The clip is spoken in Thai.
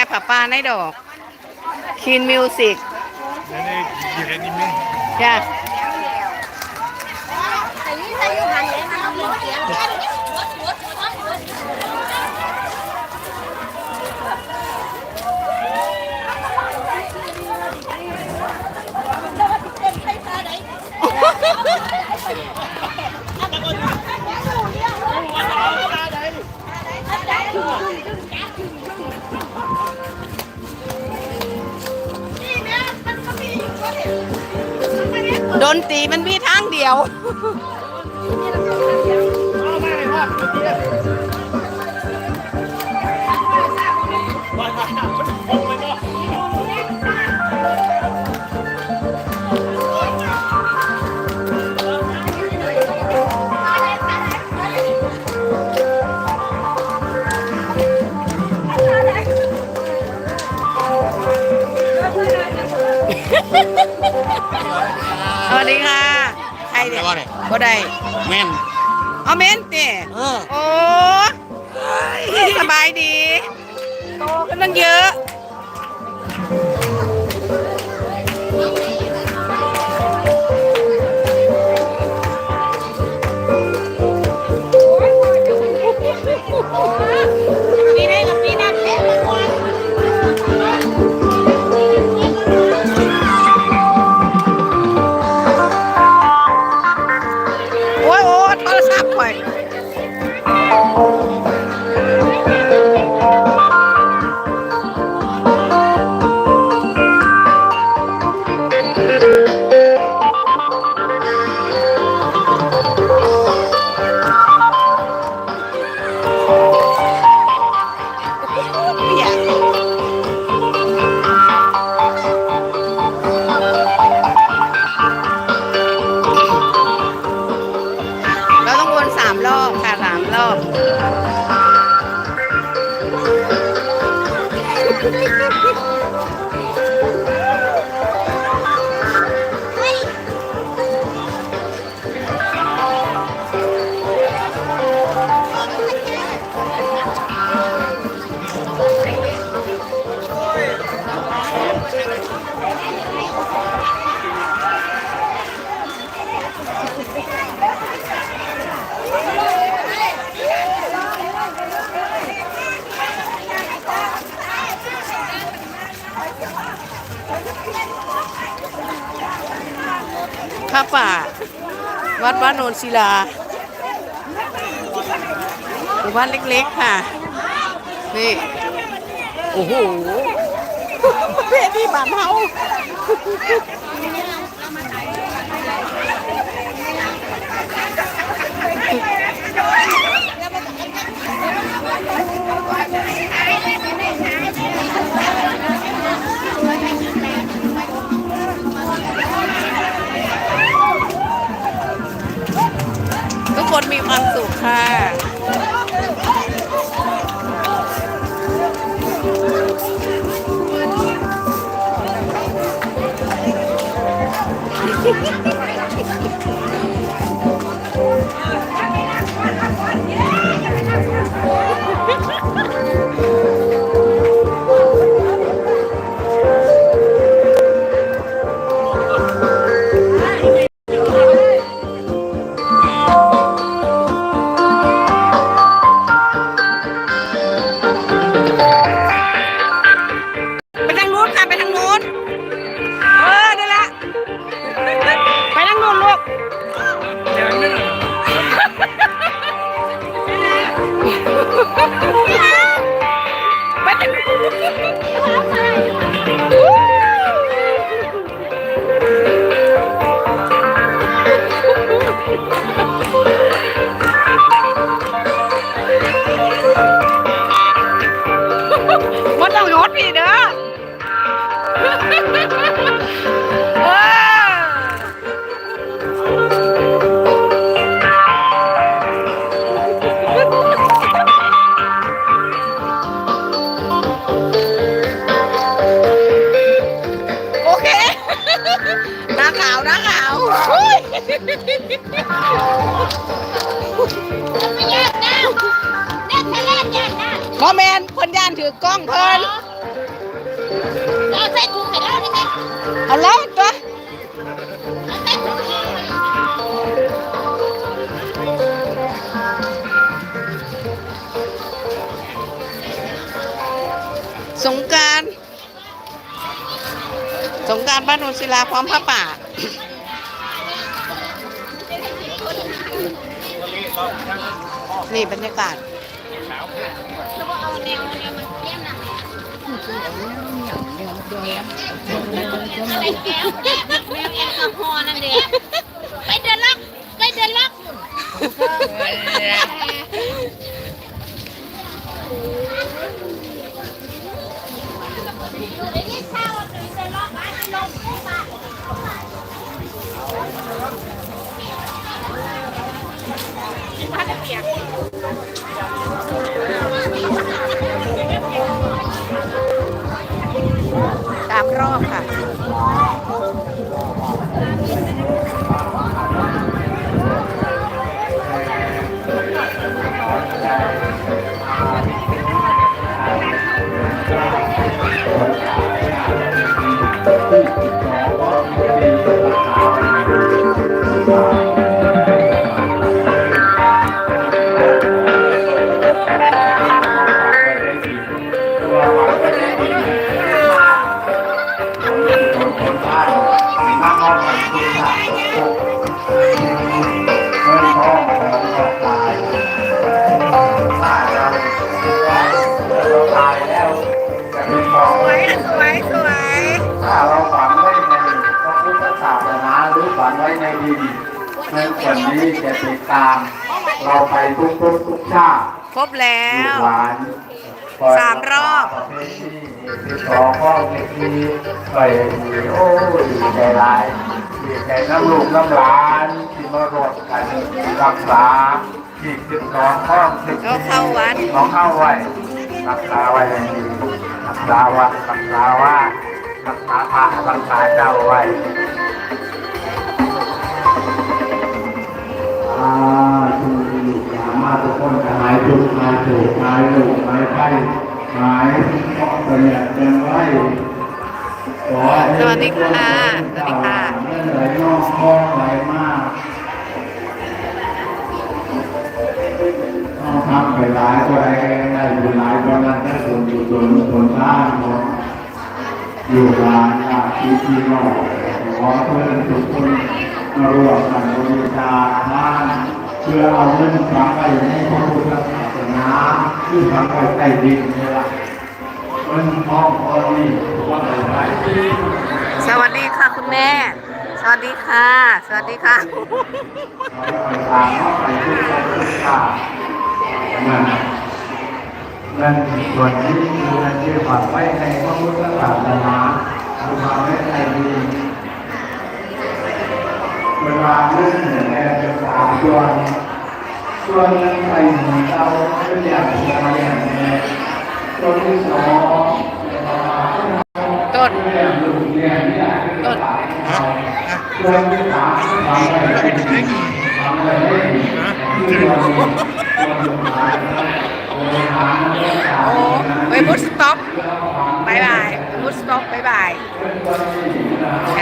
ค่ผับปลาในดอกคีนมิวสิกนี่นี่อยู่ในนี้มึงจ้ ดนตรีมันมีทางเดียว วัสดีค่ะใครเนี่ยบ่ได้แม่นเอาเมนเต้เออโอ้ยสบายดีโตขึ้นตั้งเยอะ ข้าป่า วัดบ้านโนนศิลาหมู่บ้านเล็กๆค่ะ นี่ โอ้โหเพศที่บ้านเฮา น้าขาวหน้าขาวอุ๊ยไม่แยกนะแน่แท้แน่แยกนะหมอแมนเพิ่นย่านถือกล้องเพิ่นเอาใส่ถุงให้เราได้ไหมเอาแล้วตัวเอาใส่ถุงให้เราสงกราร สงกรารบ้านโนนศิลาพร้อมผ้าป่า นี่บรรยากาศอะไรแก้วแก้วแมวแอลกอฮอล์นั่นเองไปเดินลักไปเดินลัก สาสนาหรือฝังไว้ในดินในส่วนนี้จะติดตาม เราไปทุกทุกๆทุกชาติครบแล้ลูวกหลานสามรอบประเพณีที่สองข้อเมื่อกี้ไปดีโอ้ดีใจหลายดีใจน้ำลูกน้ำหลานที่มารวมกันรักษาที่สิบสองข้อสิบก็เข้าวัดน้องเข้าไว้รักษาไว้ให้ดีรักษาวัดรักษาว่า รักษาพระรักษาเจ้าไว้อาทุกทีสามาทุกคนจะหายทุกข์หายโศกหายโรคหายไข้หายเคราะห์เสียจังไรขอให้สวัสดีค่ะ สวัสดีค่ะเอไหร่น้องคล้อไหลมากต้องทำไปหลายตัวใดได้อยู่หลายตัวนั้นได้ผลอยู่ตัวผลท่านหมด อยู่หลายญาติพี่นองขอเพื่อนทุกคนมาร่วมกันบริจาคท่านเพื่อเอาเงินฝังไปในพระพุทธศาสนาที่ฝังไปใต้ดินนี่ละเงินทองพอดีว่าอะไรได้สวัสดีค่ะคุณแม่ สวัสดีค่ะ สวัสดีค่ะไปทางเข้าไปทุกคนทุกชาตินั่น นั่นส่วนนี้คือเงินที่ฝังไว้ในพระพุทธศาสนาคือฝังไว้ในดินเวลาเรื่องเนี่ยแม่จะสามส่วนส่วนหนึงไปหนึ่งเราเป็นอย่างเดียวอย่างนี้ส่วนที่สองต้นเรื่องลูเรียนเนี่ยต้นส่วนที่สามฝังไว้ในดินฝังไว้ในดินคือส่วนหนึ่งส่วนสุดท้ายโอ้ยทางเรื่องกา โอ้ไว้มุดสต็อปบายบายมุดสต็อปบายบาย